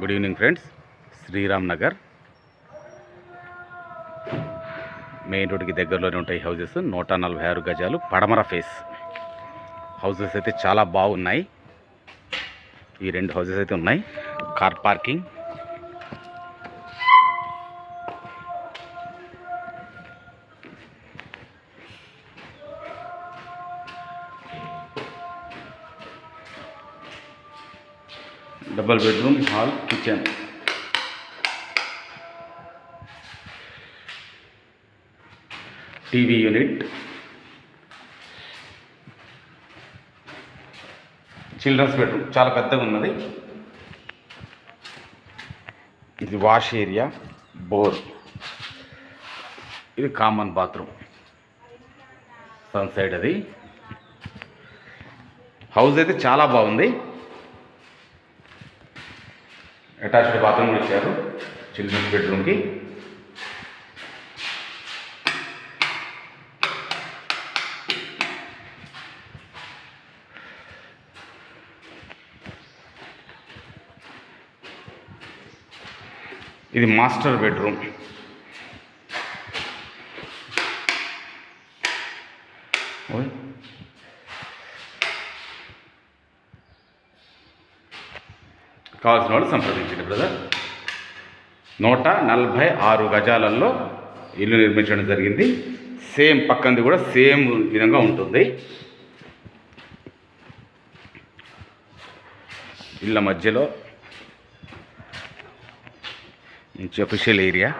Good evening friends Sriram Nagar main రోడ్కి దగ్గరలోనే ఉంటాయి హౌజెస్ నూట నలభై ఆరు గజాలు పడమర ఫేస్ హౌజెస్ అయితే చాలా బాగున్నాయి. ఈ రెండు హౌజెస్ అయితే ఉన్నాయి. Car parking double bedroom hall kitchen. TV unit. Children's bedroom చాలా పెద్దగా ఉన్నది. ఇది వాష్ ఏరియా బోర్. ఇది కామన్ బాత్రూమ్. సన్ సైడ్ అది. హౌస్ అయితే చాలా బాగుంది. అటాచ్డ్ బాత్రూమ్ ఇచ్చారు. చిల్డ్రన్స్ బెడ్రూమ్కి. ఇది మాస్టర్ బెడ్రూమ్. ఓయ్. కావాల్సిన వాళ్ళు సంప్రదించండి బ్రదర్ నూట నలభై ఆరు గజాలలో ఇల్లు నిర్మించడం జరిగింది. సేమ్ పక్కంది కూడా సేమ్ విధంగా ఉంటుంది. ఇళ్ళ మధ్యలో మంచి అఫీషియల్ ఏరియా?